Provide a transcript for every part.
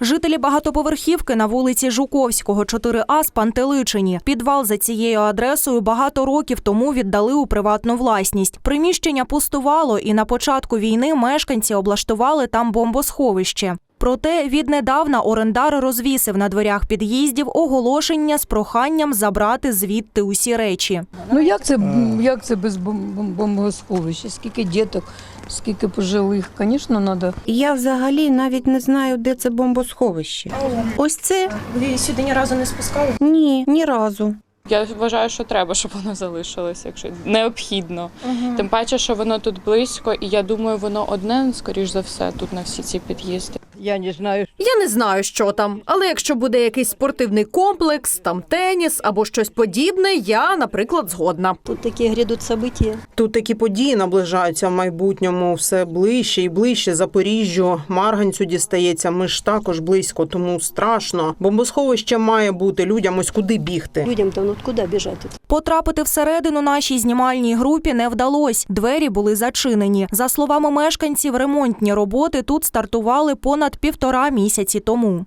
Жителі багатоповерхівки на вулиці Жуковського, 4А спантеличені. Підвал за цією адресою багато років тому віддали у приватну власність. Приміщення пустувало, і на початку війни мешканці облаштували там бомбосховище. Проте віднедавна орендар розвісив на дверях під'їздів оголошення з проханням забрати звідти усі речі. Ну як це, як це без бом- бом- бомбосховища? Скільки діток, скільки пожилих? Звісно, треба. Я взагалі навіть не знаю, де це бомбосховище. Ось це Ви сюди ні разу не спускали? ні, ні разу. Я вважаю, що треба, щоб воно залишилося, якщо необхідно. Тим паче, що воно тут близько, і я думаю, воно одне, скоріш за все, тут на всі ці під'їзди. Я не знаю, Я не знаю, що там, але якщо буде якийсь спортивний комплекс, там теніс або щось подібне, я, наприклад, згодна. Тут такі грядуть события. Тут такі події наближаються в майбутньому все ближче і ближче. Запоріжжю, Марганцю дістається. Ми ж також близько, тому страшно. Бомбосховище має бути людям ось куди бігти. Людям там ну от куди біжати? Потрапити всередину нашій знімальній групі не вдалось. Двері були зачинені. За словами мешканців, ремонтні роботи тут стартували понад півтора місяці тому.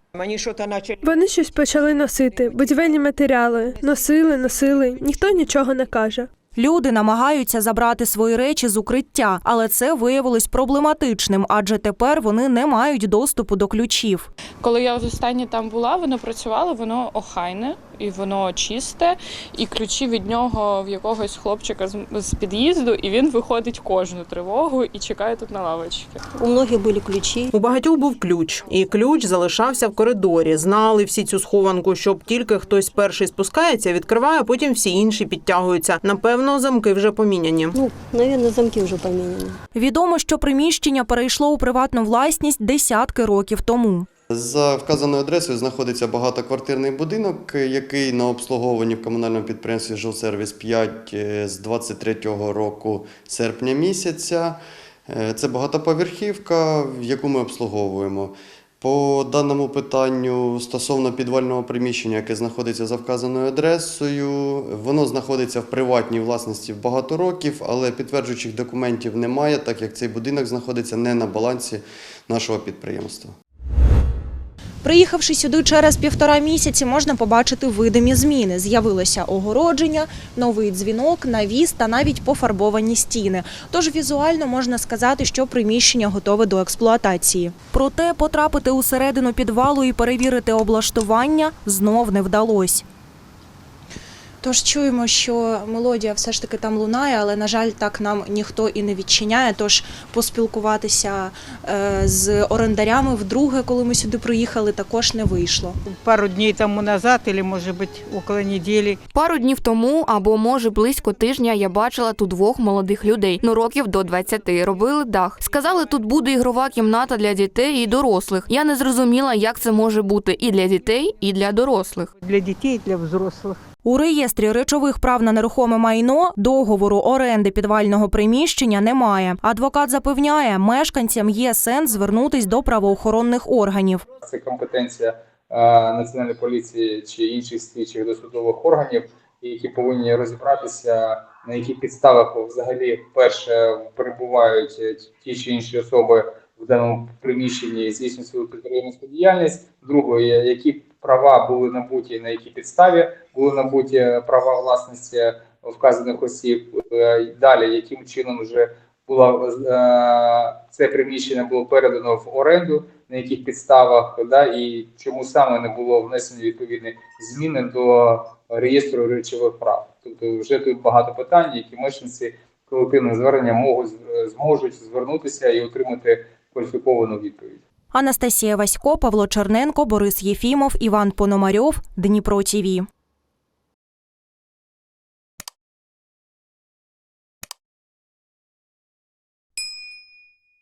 Вони щось почали носити, будівельні матеріали. Носили, носили. Ніхто нічого не каже. Люди намагаються забрати свої речі з укриття, але це виявилось проблематичним, адже тепер вони не мають доступу до ключів. Коли я останнє там була, воно працювало, воно охайне і воно чисте, і ключі від нього в якогось хлопчика з, з під'їзду, і він виходить кожну тривогу і чекає тут на лавочці. У многих були ключі. У багатьох був ключ, і ключ залишався в коридорі. Знали всі цю схованку, щоб тільки хтось перший спускається, відкриває, потім всі інші підтягуються. Напевно, замки вже поміняні. Ну, мабуть, замки вже поміняні. Відомо, що приміщення перейшло у приватну власність десятки років тому. За вказаною адресою знаходиться багатоквартирний будинок, який на обслуговуванні в комунальному підприємстві «Жилсервіс 5» е, з 23-го року серпня місяця. Е, Це багатоповерхівка, яку ми обслуговуємо. По даному питанню стосовно підвального приміщення, яке знаходиться за вказаною адресою, воно знаходиться в приватній власності багато років, але підтверджуючих документів немає, так як цей будинок знаходиться не на балансі нашого підприємства. Приїхавши сюди через півтора місяці, можна побачити видимі зміни. З'явилося огородження, новий дзвінок, навіс та навіть пофарбовані стіни. Тож візуально можна сказати, що приміщення готове до експлуатації. Проте потрапити усередину підвалу і перевірити облаштування знов не вдалося. Тож чуємо, що мелодія все ж таки там лунає, але на жаль, так нам ніхто і не відчиняє. Тож поспілкуватися е, з орендарями вдруге, коли ми сюди приїхали, також не вийшло. пару дней тому назад, или може бути около недели. Пару днів тому, або може близько тижня, я бачила тут двох молодих людей, ну років до 20, робили дах. Сказали, тут буде ігрова кімната для дітей і дорослих. Я не зрозуміла, як це може бути і для дітей, і для дорослих. Для дітей, і для взрослих. У реєстрі речових прав на нерухоме майно договору оренди підвального приміщення немає. Адвокат запевняє, мешканцям є сенс звернутись до правоохоронних органів. це компетенція е, національної поліції чи інших слідчих досудових органів, які повинні розібратися на яких підставах взагалі перше перебувають ті чи інші особи в даному приміщенні здійснюють свою підприємницьку діяльність. Друге, які права були набуті, на якій підставі були набуті права власності вказаних осіб. Е, Далі, яким чином вже було е, це приміщення було передано в оренду, на яких підставах, да, і чому саме не було внесено відповідні зміни до реєстру речових прав. Тобто вже тут багато питань, які мешканці колективного звернення можуть зможуть звернутися і отримати кваліфіковану відповідь. Анастасія Васько, Павло Черненко, Борис Єфімов, Іван Пономарьов, Дніпро ТІВІ.